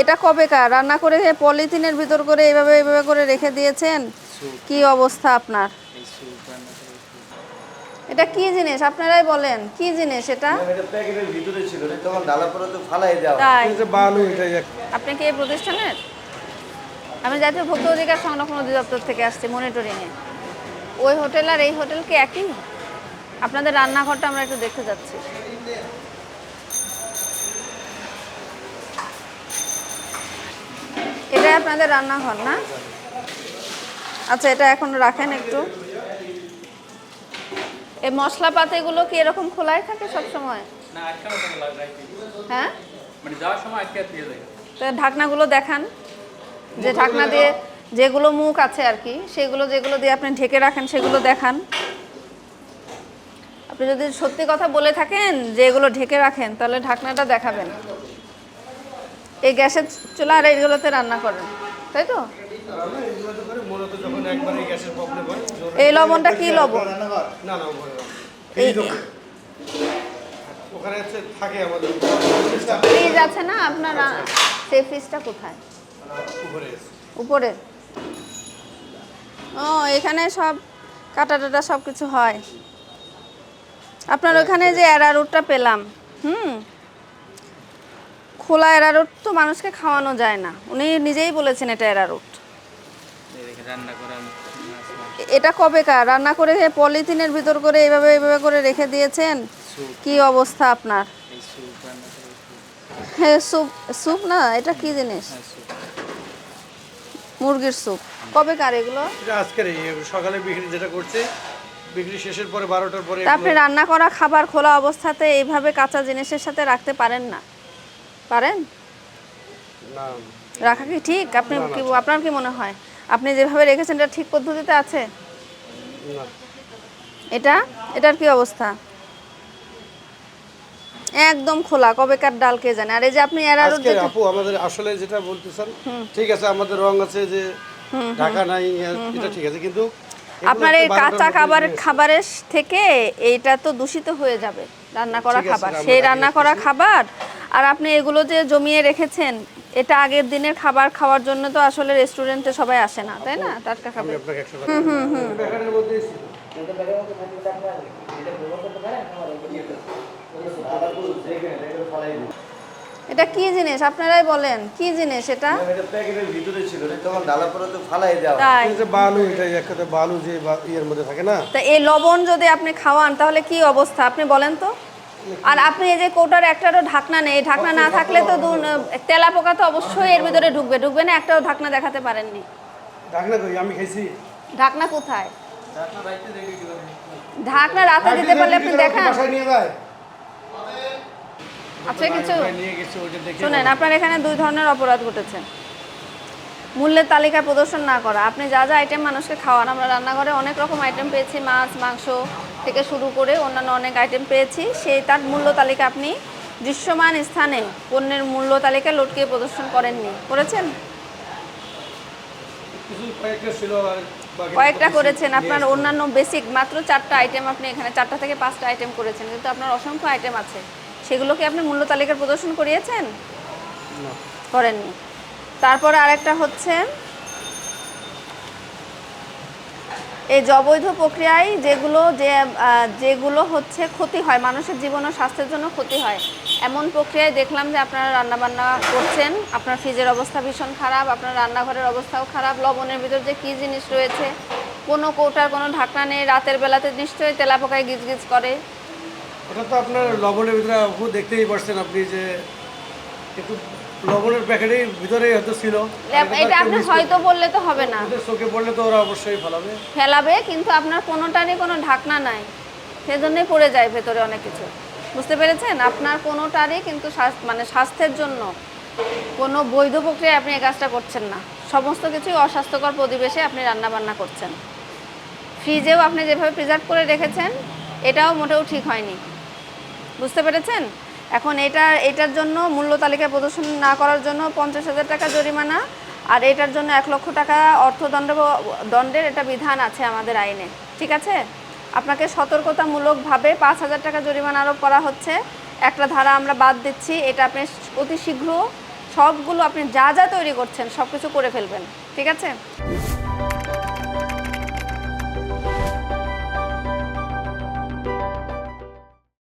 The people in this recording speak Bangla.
এটা কবেকার রান্না করে পলিথিনের ভিতর করে এইভাবে এইভাবে করে রেখে দিয়েছেন? কি অবস্থা আপনার? করে। এটা কি জিনিস? আপনারাই বলেন কি জিনিস এটা? এটা প্যাকেটের ভিতরে ছিল তখন ডালা পরে তো ফালাই দেওয়া তাই? এই যে বালু এটাই এক আপনি কি এই প্রতিষ্ঠানের? আমি জাতীয় ভোক্তা অধিকার সংরক্ষণ অধিদপ্তর থেকে আসছি মনিটরিংয়ে ওই হোটেল আর এই হোটেল কি একই? আপনাদের রান্নাঘরটা আমরা একটু দেখতে যাচ্ছি। এটাই আপনাদের রান্নাঘর না? আচ্ছা এটা এখন রাখেন একটু। এই মশলাপাতিগুলো কি এরকম খোলাই থাকে সব সময় না আটকানো থাকে লাগ- রাইতে। হ্যাঁ? মানে তো ঢাকনাগুলো দেখান। যে ঢাকনা দিয়ে যেগুলো মুখ আছে আর কি সেগুলো যেগুলো দিয়ে আপনি ঢেকে রাখেন সেগুলো দেখান। আপনি যদি সত্যি কথা বলে থাকেন যে এগুলো ঢেকে রাখেন তাহলে ঢাকনাটা দেখাবেন। এই গ্যাসের চুলা আর এইগুলোতে রান্না করেন, তাই তো? এই লবণটা কি লবণ? ফ্রিজ আছে না? আপনার সেই ফ্রিজটা কোথায়? উপরে। ও, এখানে সব কাটা টাটা সব কিছু হয়। আপনার ওখানে যে অ্যারারুটটা পেলাম, হুম? খোলা অ্যারারুট তো মানুষকে খাওয়ানো যায় না। উনি নিজেই বলেছেন এটা অ্যারারুট এই দেখে রান্না করা? এটা কবেকার রান্না করে পলিথিনের ভিতর করে এইভাবে এইভাবে করে রেখে দিয়েছেন? কি অবস্থা আপনার? করে। হ্যাঁ স্যুপ স্যুপ না? এটা কি জিনিস? হ্যাঁ স্যুপ। মুরগির স্যুপ। কবেকার এগুলো? এটা আজকের সকালে বিক্রি যেটা করছে বিক্রি শেষের পরে বারোটার পরে তা আপনি রান্না করা খাবার খোলা অবস্থাতে এইভাবে কাঁচা জিনিসের সাথে রাখতে পারেন না? পারেন? রাখা কি ঠিক? আপনি কি আপনার কি মনে হয়? আপনি যেভাবে রেখেছেন এটা ঠিক পদ্ধতিতে আছে? এটা? এটার কি অবস্থা? একদম খোলা কবেকার ডাল কে জানে? আর এই যে আপনি আজকে আপু আমাদের আসলে যেটা বলতেছেন ঠিক আছে আমাদের রং আছে যে ঢাকা নাই এটা ঠিক আছে কিন্তু আপনার এই কাঁচা খাবার খাবারের থেকে এইটা তো দূষিত হয়ে যাবে রান্না করা খাবার। সেই রান্না করা খাবার আর আপনি এগুলো যে জমিয়ে রেখেছেন এটা আগের দিনের খাবার খাওয়ার জন্য তো আসলে রেস্টুরেন্টে সবাই আসে না তাই না? টাটকা খাবার। টাকা প্যাকেটের মধ্যে ছিল। এটা কি জিনিস? আপনারাই বলেন কি জিনিস এটা? এটা প্যাকেটের ভিতরে ছিল তখন ডালা পরে তো ফালাই দেওয়া এই যে বালু এটা এক বালু যে মধ্যে থাকে না? তা এই লবণ যদি আপনি খাওয়ান তাহলে কি অবস্থা? আপনি বলেন তো। আর আপনি এই যে কোটার একটারও ঢাকনা নেই ঢাকনা না থাকলে তো তেলা পোকা তো অবশ্যই এর ভিতরে ঢুকবে ঢুকবে না একটাও ঢাকনা দেখাতে পারেননি। ঢাকনা কই? আমি খাইছি ঢাকনা কোথায়? ঢাকনা রাতে দিতে পারলে আপনি দেখান। বাসায় নিয়ে যায়। আচ্ছা কিছু শুনেন আপনার এখানে দুই ধরনের অপরাধ ঘটেছে। মূল্যের তালিকা প্রদর্শন না করা। আপনি যা যা আইটেম মানুষকে খাওয়ান আমরা রান্নাঘরে অনেক রকম আইটেম পেয়েছি মাছ মাংস থেকে শুরু করে অন্যান্য অনেক আইটেম পেয়েছি। সেই তার মূল্য তালিকা আপনি দৃশ্যমান স্থানে পণ্যের মূল্য তালিকা লটকে প্রদর্শন করেননি। করেছেন? কয়েকটা করেছেন। আপনার অন্যান্য বেসিক মাত্র চারটা আইটেম আপনি এখানে চারটা থেকে পাঁচটা আইটেম করেছেন। কিন্তু আপনার অসংখ্য আইটেম আছে। সেগুলো কি আপনি মূল্য তালিকার প্রদর্শন করিয়েছেন? করেননি। তারপরে আরেকটা হচ্ছে এই যে অবৈধ প্রক্রিয়ায় যেগুলো যে যেগুলো হচ্ছে ক্ষতি হয়, মানুষের জীবন ও স্বাস্থ্যের জন্য ক্ষতি হয়, এমন প্রক্রিয়ায় দেখলাম যে আপনারা রান্নাবান্না করছেন, আপনার ফ্রিজের অবস্থা ভীষণ খারাপ, আপনার রান্নাঘরের অবস্থাও খারাপ, লবণের ভিতর যে কী জিনিস রয়েছে, কোনো কৌটার কোনো ঢাকনা নেই, রাতের বেলাতে নিশ্চয়ই তেলাপোকায় গিজগিজ করে। ওটা তো আপনার লবণের ভিতরে দেখতেই পারছেন আপনি যে একটু লবণের প্যাকেটের ভিতরে হয়তো ছিল। এটা আপনি হয়তো বললে তো হবে না। চোখে পড়লে তো ওরা অবশ্যই ফেলাবে। ফেলাবে কিন্তু আপনার কোনোটারই কোনো ঢাকনা নাই। সেজন্যই পড়ে যায় ভেতরে অনেক কিছু। বুঝতে পেরেছেন? আপনার কোনোটারই কিন্তু মানে স্বাস্থ্যের জন্য কোনো বৈধ প্রক্রিয়ায় আপনি এই কাজটা করছেন না। সমস্ত কিছুই অস্বাস্থ্যকর পরিবেশে আপনি রান্না বান্না করছেন। ফ্রিজেও আপনি যেভাবে প্রিজার্ভ করে রেখেছেন এটাও মোটেও ঠিক হয়নি। বুঝতে পেরেছেন? এখন এটা, এটার জন্য মূল্য তালিকা প্রদর্শন না করার জন্য পঞ্চাশ হাজার টাকা জরিমানা। আর এটার জন্য এক লক্ষ টাকা অর্থদণ্ড দণ্ডের এটা বিধান আছে আমাদের আইনে। ঠিক আছে? আপনাকে সতর্কতামূলকভাবে পাঁচ হাজার টাকা জরিমানা আরোপ করা হচ্ছে। একটা ধারা আমরা বাদ দিচ্ছি। এটা আপনি অতি শীঘ্র সবগুলো আপনি যা যা তৈরি করছেন সব কিছু করে ফেলবেন। ঠিক আছে?